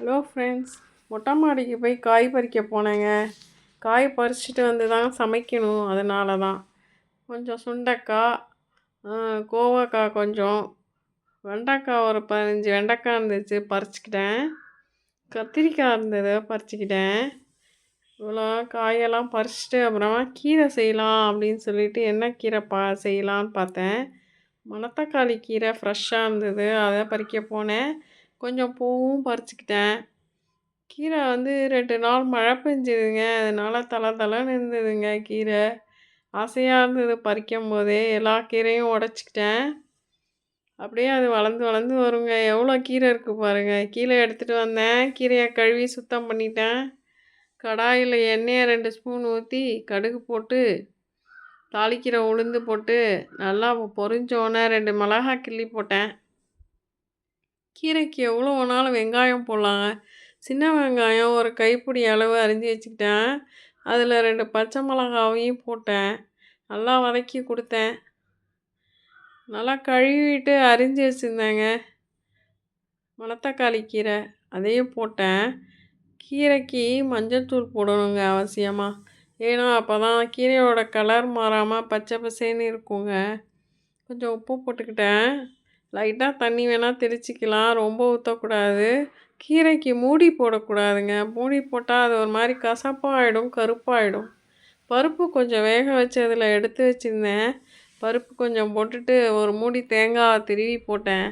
Hello friends மொட்டை மாடிக்கு போய் காய் பறிக்க போனேங்க. காய் பறிச்சுட்டு வந்து தான் சமைக்கணும். அதனால தான். கொஞ்சம் சுண்டைக்காய் கோவக்காய் கொஞ்சம். வெண்டைக்காய் ஒரு பதினஞ்சு வெண்டைக்காய் இருந்துச்சு பறிச்சுக்கிட்டேன். கத்திரிக்காய் இருந்தது பறிச்சுக்கிட்டேன். இவ்வளோ காயெல்லாம் பறிச்சுட்டு அப்புறமா கீரை செய்யலாம் அப்படின்னு சொல்லிட்டு என்ன கீரை பா செய்யலான்னு பார்த்தேன். மணத்தக்காளி கீரை ஃப்ரெஷ்ஷாக இருந்தது. அதை பறிக்க போனேன். கொஞ்சம் பூவும் பறிச்சுக்கிட்டேன். கீரை வந்து ரெண்டு நாள் மழை பெஞ்சுதுங்க. அதனால் தலை தலைன்னு இருந்ததுங்க கீரை. ஆசையாக இருந்தது பறிக்கும் போதே. எல்லா கீரையும் உடச்சிக்கிட்டேன். அப்படியே அது வளர்ந்து வளர்ந்து வருங்க. எவ்வளோ கீரை இருக்குது பாருங்கள் கீரை எடுத்துகிட்டு வந்தேன். கீரையை கழுவி சுத்தம் பண்ணிட்டேன். கடாயில் எண்ணெயை ரெண்டு ஸ்பூன் ஊற்றி கடுகு போட்டு தாளிக்கிற உளுந்து போட்டு நல்லா பொறிஞ்சோன்னே ரெண்டு மிளகா கிள்ளி போட்டேன். கீரைக்கு எவ்வளோ வேணாலும் வெங்காயம் போடலாங்க. சின்ன வெங்காயம் ஒரு கைப்பிடி அளவு அரிஞ்சு வச்சுக்கிட்டேன். அதில் ரெண்டு பச்சை மிளகாவையும் போட்டேன். நல்லா வதக்கி கொடுத்தேன். நல்லா கழுவிட்டு அரிஞ்சு வச்சுருந்தேங்க. மணத்தக்காளி கீரை அதையும் போட்டேன். கீரைக்கு மஞ்சள்தூள் போடணுங்க அவசியமாக ஏன்னா அப்போ தான் கீரையோட கலர் மாறாமல் பச்சை பசேன்னு இருக்குங்க. கொஞ்சம் உப்பு போட்டுக்கிட்டேன். லைட்டாக தண்ணி வேணால் தெளிச்சிக்கலாம் ரொம்ப ஊற்றக்கூடாது கீரைக்கு மூடி போடக்கூடாதுங்க. மூடி போட்டால் அது ஒரு மாதிரி கசப்பாகிடும் கருப்பாகிடும் பருப்பு கொஞ்சம் வேக வச்சதில் எடுத்து வச்சுருந்தேன். பருப்பு கொஞ்சம் போட்டுட்டு ஒரு மூடி தேங்காய் திருவி போட்டேன்.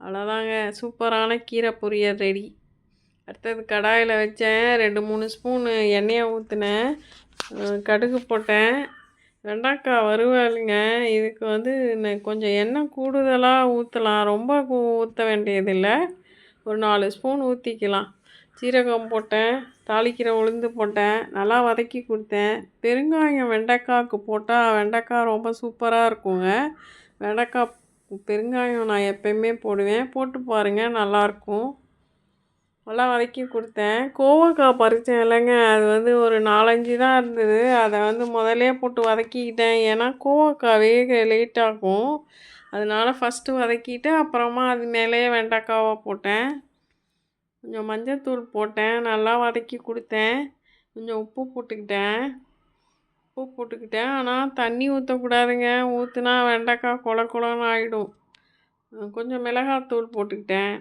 அவ்வளோதாங்க. சூப்பரான கீரை பொரியல் ரெடி. அடுத்தது கடாயில் வச்சேன். ரெண்டு மூணு ஸ்பூனு எண்ணெயை ஊற்றினேன் கடுகு போட்டேன். வெண்டைக்காய் வருவாளுங்க. இதுக்கு வந்து கொஞ்சம் எண்ணெய் கூடுதலாக ஊற்றலாம் ரொம்ப ஊற்ற வேண்டியதில்லை. ஒரு நாலு ஸ்பூன் ஊற்றிக்கலாம் சீரகம் போட்டேன். தாளிக்கிற உளுந்து போட்டேன். நல்லா வதக்கி கொடுத்தேன். பெருங்காயம் வெண்டைக்காய்க்கு போட்டால் வெண்டைக்காய் ரொம்ப சூப்பராக இருக்குங்க. வெண்டைக்காய் பெருங்காயம் நான் எப்போயுமே போடுவேன். போட்டு பாருங்கள் நல்லாயிருக்கும் நல்லா வதக்கி கொடுத்தேன். கோவக்காய் பறித்தேன் இல்லைங்க. அது வந்து ஒரு நாலஞ்சு தான் இருந்தது. அதை வந்து முதலே போட்டு வதக்கிக்கிட்டேன். ஏன்னா கோவக்காய் வேக லேட்டாகும் அதனால் ஃபஸ்ட்டு வதக்கிட்டு அப்புறமா அது மேலேயே வெண்டைக்காவை போட்டேன். கொஞ்சம் மஞ்சத்தூள் போட்டேன். நல்லா வதக்கி கொடுத்தேன். கொஞ்சம் உப்பு போட்டுக்கிட்டேன். உப்பு போட்டுக்கிட்டேன். ஆனால் தண்ணி ஊற்றக்கூடாதுங்க ஊற்றுனா வெண்டைக்காய் குள குளம்னு ஆகிடும் கொஞ்சம் மிளகாத்தூள் போட்டுக்கிட்டேன்.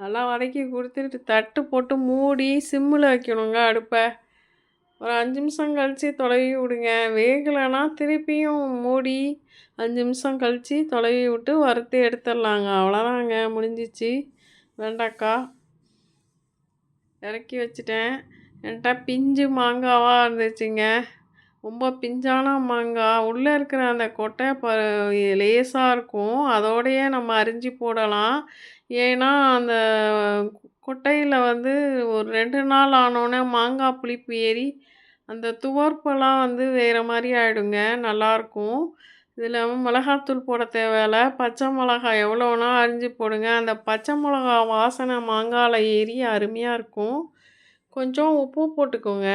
நல்லா வதக்கி கொடுத்துட்டு தட்டு போட்டு மூடி சிம்மில் வைக்கணுங்க அடுப்பை. ஒரு அஞ்சு நிமிஷம் கழித்து தொலைவி விடுங்க. வேகலைன்னா திருப்பியும் மூடி அஞ்சு நிமிஷம் கழித்து தொலைவி விட்டு வறுத்து எடுத்துடலாங்க. அவ்வளோதாங்க முடிஞ்சிச்சு. வெண்டைக்காய் இறக்கி வச்சுட்டேன். என்கிட்ட பிஞ்சு மாங்காவாக இருந்துச்சுங்க. ரொம்ப பிஞ்சான மாங்காய் உள்ளே இருக்கிற அந்த கொட்டை ப லேசாக இருக்கும். அதோடையே நம்ம அரிஞ்சு போடலாம். ஏன்னா அந்த கொட்டையில் வந்து ஒரு ரெண்டு நாள் ஆனோடனே மாங்காய் புளிப்பு ஏறி அந்த துவர்ப்பெல்லாம் வந்து வேறு மாதிரி ஆகிடுங்க நல்லாயிருக்கும் இதில் மிளகாத்தூள் போட தேவையில்ல. பச்சை மிளகா எவ்வளோனா அரிஞ்சு போடுங்க. அந்த பச்சை மிளகா வாசனை மாங்காயில் ஏறி அருமையாக இருக்கும். கொஞ்சம் உப்பு போட்டுக்கோங்க.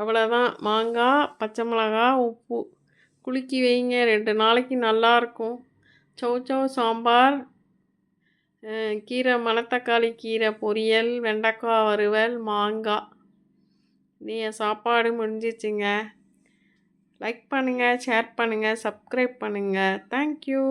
அவ்வளோதான் மாங்காய் பச்சை மிளகா உப்பு. குலுக்கி வைங்க. ரெண்டு நாளைக்கு நல்லாயிருக்கும் சௌ சௌ சாம்பார். கீரை மணத்தக்காளி கீரை பொரியல் வெண்டைக்காய் வறுவல் மாங்காய். நீங்கள் சாப்பாடு முடிஞ்சிச்சுங்க. லைக் பண்ணுங்கள் ஷேர் பண்ணுங்கள் சப்ஸ்கிரைப் பண்ணுங்கள் தேங்க்யூ